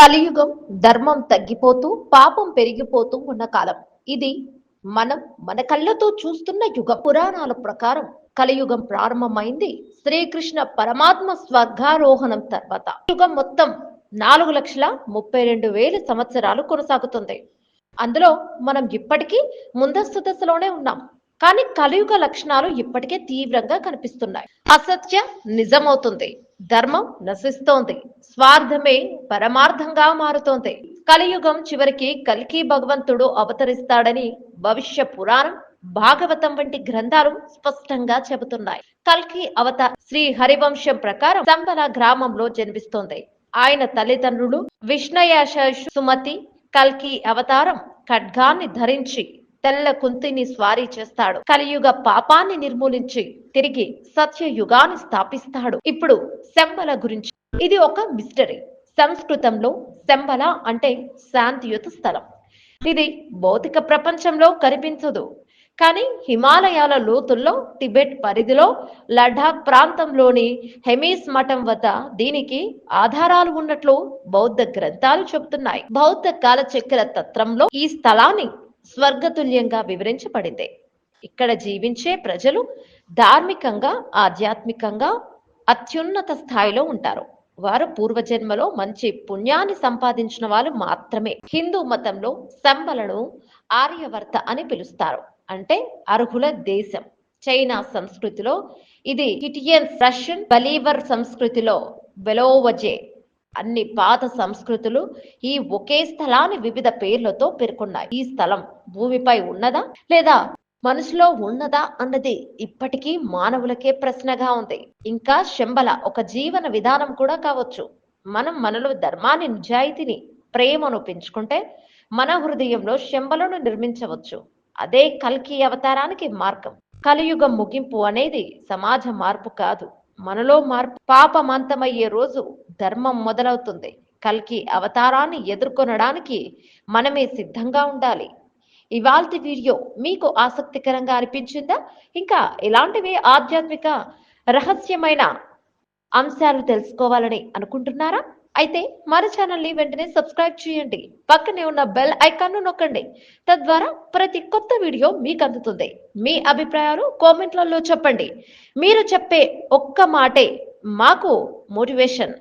కలియుగం ధర్మం తగ్గిపోతూ పాపం పెరిగిపోతూ ఉన్న కాలం. ఇది మనం మన కళ్ళతో చూస్తున్న యుగ. పురాణాల ప్రకారం కలియుగం ప్రారంభమైంది. శ్రీకృష్ణ పరమాత్మ స్వర్గారోహణం తర్వాత. యుగం మొత్తం నాలుగు లక్షల ముప్పై రెండు వేల సంవత్సరాలు కొనసాగుతుంది. అందులో మనం ఇప్పటికీ ముందస్తు దశలోనే ఉన్నాం. కానీ కలియుగ లక్షణాలు ఇప్పటికే తీవ్రంగా కనిపిస్తున్నాయి. అసత్య నిజమవుతుంది. ధర్మం నశిస్తోంది. స్వార్థమే పరమార్థంగా మారుతోంది. కలియుగం చివరికి కల్కి భగవంతుడు అవతరిస్తాడని భవిష్య పురాణం భాగవతం వంటి గ్రంథాలు స్పష్టంగా చెబుతున్నాయి. కల్కి అవత శ్రీ హరివంశం ప్రకారం సంబల గ్రామంలో జన్మిస్తోంది. ఆయన తల్లిదండ్రులు విష్ణయాశ సుమతి కల్కి అవతారం ఖడ్గాన్ని ధరించి తెల్ల కుంతిని స్వారీ చేస్తాడు. కలియుగ పాపాన్ని నిర్మూలించి తిరిగి సత్యయుగాన్ని స్థాపిస్తాడు. ఇప్పుడు శంబల గురించి. ఇది ఒక మిస్టరీ సంస్కృతంలో శంబల అంటే శాంతియుత స్థలం. ఇది భౌతిక ప్రపంచంలో కనిపించదు. కానీ హిమాలయాల లోతుల్లో టిబెట్ పరిధిలో లడాక్ ప్రాంతంలోని హెమీస్ మఠం వద్ద దీనికి ఆధారాలు ఉన్నట్లు బౌద్ధ గ్రంథాలు చెబుతున్నాయి. బౌద్ధ కాలచక్ర తత్రంలో ఈ స్థలాన్ని స్వర్గతుల్యంగా వివరించబడింది. ఇక్కడ జీవించే ప్రజలు ధార్మికంగా ఆధ్యాత్మికంగా అత్యున్నత స్థాయిలో ఉంటారు. వారు పూర్వజన్మలో మంచి పుణ్యాన్ని సంపాదించిన వాళ్ళు మాత్రమే. హిందూ మతంలో సంబలను ఆర్యవర్త అని పిలుస్తారు. అంటే అర్హుల దేశం. చైనా సంస్కృతిలో ఇది హిటియన్ రష్యన్ బలీవర్ సంస్కృతిలో బెలోవజే అన్ని పాత సంస్కృతులు ఈ ఒకే స్థలాన్ని వివిధ పేర్లతో పేర్కొన్నాయి. ఈ స్థలం భూమిపై ఉన్నదా లేదా మనసులో ఉన్నదా అన్నది ఇప్పటికీ మానవులకే ప్రశ్నగా ఉంది. ఇంకా శంబల ఒక జీవన విధానం కూడా కావచ్చు. మనం మనలో ధర్మాన్ని నిజాయితీని ప్రేమను పెంచుకుంటే మన హృదయంలో శంబలను నిర్మించవచ్చు. అదే కల్కి అవతారానికి మార్గం. కలియుగం ముగింపు అనేది సమాజ మార్పు కాదు. మనలో మార్పు పాపమంతమయ్యే రోజు ధర్మం మొదలవుతుంది. కల్కి అవతారాన్ని ఎదుర్కొనడానికి మనమే సిద్ధంగా ఉండాలి. ఇవాల్టి వీడియో మీకు ఆసక్తికరంగా అనిపించిందా? ఇంకా ఇలాంటివి ఆధ్యాత్మిక రహస్యమైన అంశాలు తెలుసుకోవాలని అనుకుంటున్నారా? అయితే మన ఛానల్ని వెంటనే సబ్స్క్రైబ్ చేయండి. పక్కనే ఉన్న బెల్ ఐకాన్ను నొక్కండి. తద్వారా ప్రతి కొత్త వీడియో మీకు అందుతుంది. మీ అభిప్రాయాలు కామెంట్లలో చెప్పండి. మీరు చెప్పే ఒక్క మాటే మాకు మోటివేషన్.